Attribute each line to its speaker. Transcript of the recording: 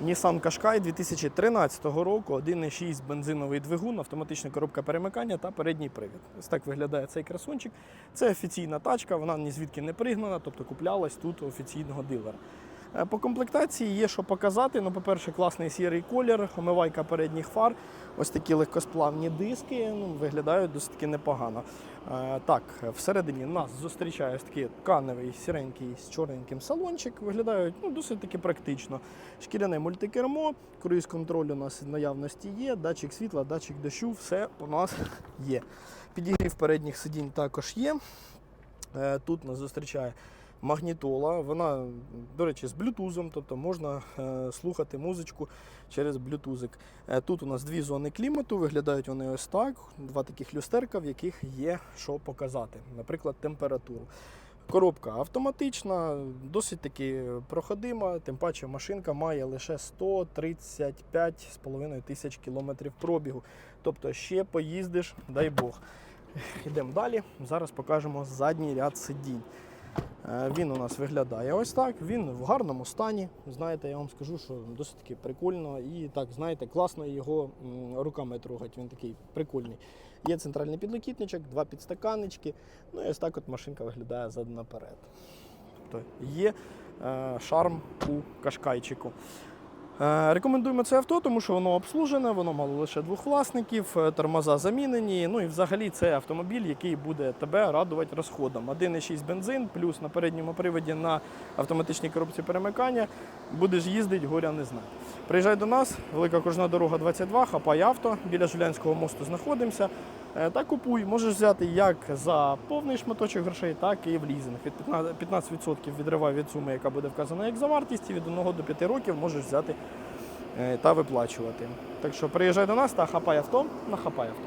Speaker 1: Nissan Qashqai 2013 року, 1,6 бензиновий двигун, автоматична коробка перемикання та передній привід. Ось так виглядає цей красунчик. Це офіційна тачка, вона ні звідки не пригнана, тобто куплялась тут у офіційного дилера. Е, По комплектації є що показати. Ну, по-перше, класний сірий колір, омивайка передніх фар, ось такі легкосплавні диски, ну, виглядають досить таки непогано. Е, Так, всередині нас зустрічає ось такий тканевий сіренький з чорненьким салончик. Виглядають ну, досить таки практично. Шкіряне мультикермо, круїз контроль у нас в наявності є, датчик світла, датчик дощу, все у нас є. Підігрів передніх сидінь також є. Е, Тут нас зустрічає магнітола. Вона, до речі, з блютузом, тобто можна е, слухати музичку через блютузик. Е, Тут у нас дві зони клімату, виглядають вони ось так. Два таких люстерка, в яких є що показати, наприклад, температуру. Коробка автоматична, досить таки проходима, тим паче машинка має лише 135,5 тисяч кілометрів пробігу. Тобто ще поїздиш, дай Бог. Йдемо далі. Зараз покажемо задній ряд сидінь. Е, Він у нас виглядає ось так. Він в гарному стані. Знаєте, я вам скажу, що досить таки прикольно і так, знаєте, класно його руками трогати. Він такий прикольний. Є центральний підлокітничок, два підстаканнички. Ну і ось так от машинка виглядає задом наперед. Тобто є е, шарм у кашкайчику. Е, Рекомендуємо це авто, тому що воно обслужене, воно мало лише двох власників, е, тормоза замінені. Ну і взагалі це автомобіль, який буде тебе радувати розходом. 1,6 бензин, плюс на передньому приводі на автоматичній коробці перемикання. Будеш їздити, горя не знати. Приїжджай до нас, велика Кружна дорога 22, хапай авто. Біля Жулянського мосту знаходимося. Е, Та купуй, можеш взяти як за повний шматочок грошей, так і в лізинг. Від 15% 15% відривай від суми, яка буде вказана як за вартість, і від 1 до 5 років можеш взяти е, та виплачувати. Так що приїжджай до нас та хапай авто на хапай авто.